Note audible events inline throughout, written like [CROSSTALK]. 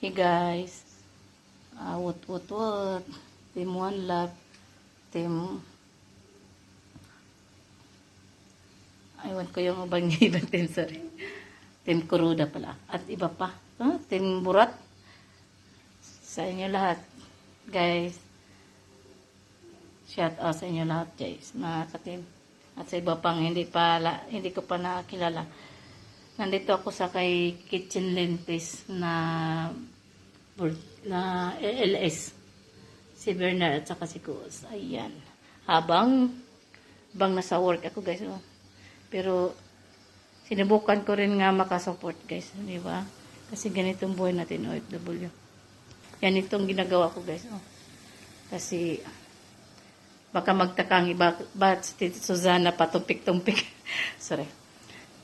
Hey guys, uh, what what what, team One Love, team, aywan ko yung ibang [LAUGHS] ibang team, sorry. Team Kuruda pala. At iba pa. Huh? Team Burat. Sa inyo lahat. Guys, shout out sa inyo lahat guys, mga katim. At sa iba pang hindi pala, hindi ko pa nakilala. Nandito ako sa kay Kitchen Lentis na na LS. Si Bernard at saka si Kus. Ayan. Habang bang nasa work ako guys. Oh. Pero sinubukan ko rin nga makasupport guys. Di ba? Kasi ganitong buhay natin OFW. Yan itong ginagawa ko guys. Oh. Kasi baka magtakang iba ba't si Tita Susana patumpik-tumpik. [LAUGHS] Sorry.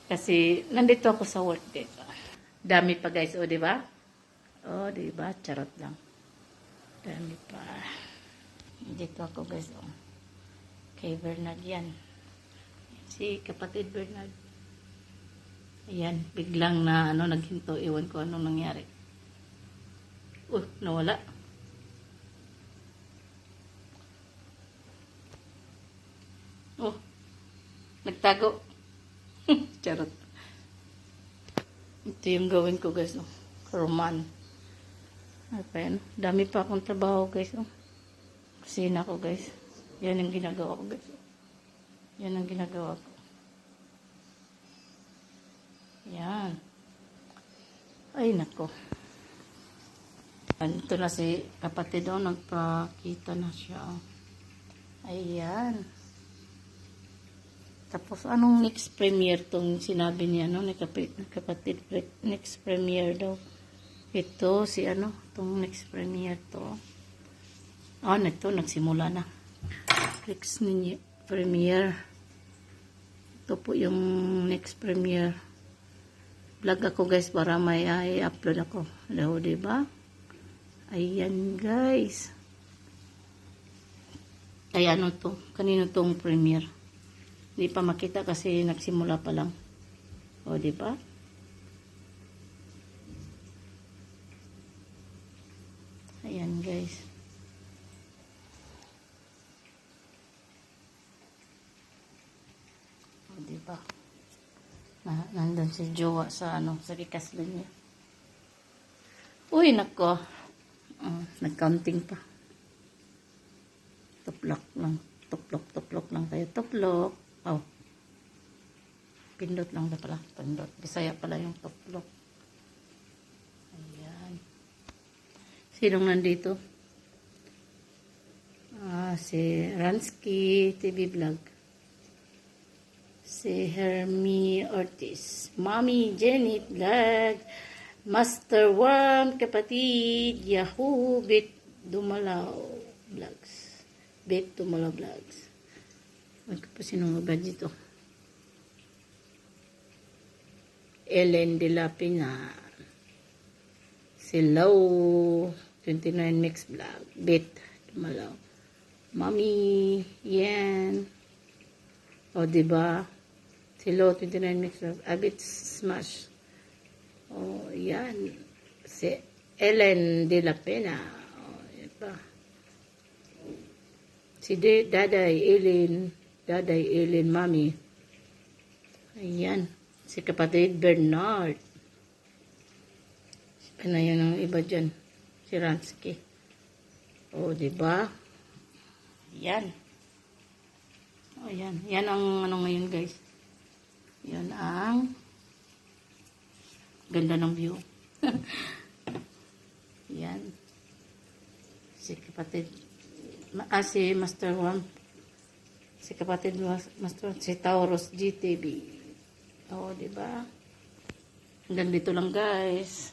Kasi nandito ako sa work guys. Dami pa guys, o di ba? O di ba? Charot lang. Dami pa. Dito ako guys, o. Kay Bernard yan. Si kapatid Bernard. Ayan, biglang na ano naghinto, iwan ko anong nangyari. Uh, nawala. Oh, nagtago. [LAUGHS] Charot. Ito yung gawin ko guys. Oh. Roman. Okay, ano? Dami pa akong trabaho guys. Oh. Kusina ko guys. Yan ang ginagawa ko guys. Yan ang ginagawa ko. Yan. Ay, nako. Ito na si kapatid oh, nagpakita na siya. Oh. Ayan. Tapos, anong next premiere tong sinabi niya, no? Ni kapatid, kapatid, next premiere daw. Ito, si ano, tong next premiere to. Ah, oh, ito, nagsimula na. Next ninyo, premiere. Ito po yung next premiere. Vlog ako guys para may i-upload ako. Hello, diba? Ayan guys. Ay ano to? Kanino tong premiere? Hindi pa makita kasi nagsimula pa lang. O, di ba? Ayan, guys. O, di ba? Na, nandun si Jowa sa ano, sa kikaslo niya. Uy, nako. Uh, nag-counting pa. Tuplok lang. Tuplok, tuplok lang tayo. Tuplok. Oh. Pindot lang na pala. Pindot. Bisaya pala yung tuplok. Ayan. Sinong nandito? Ah, si Ransky TV Vlog. Si Hermie Ortiz. Mommy Jenny Vlog. Master One, kapatid. Yahoo, Bit Dumalaw Vlogs. Bit Dumalaw Vlogs. Huwag ko pa sinong ba dito. Ellen de la Pina. Si Low. 29 Mix Vlog. Bit. Dumalaw. Mommy. Yan. O, diba? Si Low. 29 Mix Vlog. Abit Smash. O, yan. Si Ellen de la Pina. O, yan pa. Si De Daday Ellen. Daday Ellen Mami. Ayan. Si kapatid Bernard. Ano yun ang iba dyan? Si Ransky. O, di ba? Yan. O, yan. Yan ang ano ngayon, guys. Yan ang ganda ng view. [LAUGHS] yan. Si kapatid. Ah, si Master One si kapatid mas, Master si Taurus GTV. Oo, di ba? Hanggang dito lang, guys.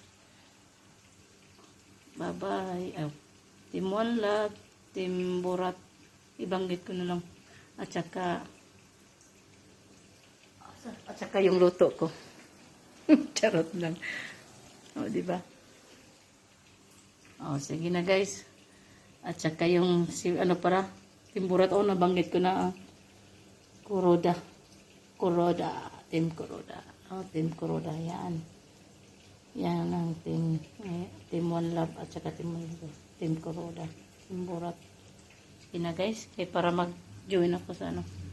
Bye-bye. Oh. Team One Love, Team Borat. Ibanggit ko na lang. At saka at saka yung luto ko. [LAUGHS] Charot lang. Oh, di ba? Oh, sige na, guys. At saka yung si ano para Timburat o nabanggit ko na ah. Kuroda. Kuroda. Team Kuroda. Oh, Team Kuroda. Yan. Yan ang team. Eh, Team One Love at saka Team. Team Kuroda. Team Burat. Sige na guys. Kaya para mag-join ako sa ano.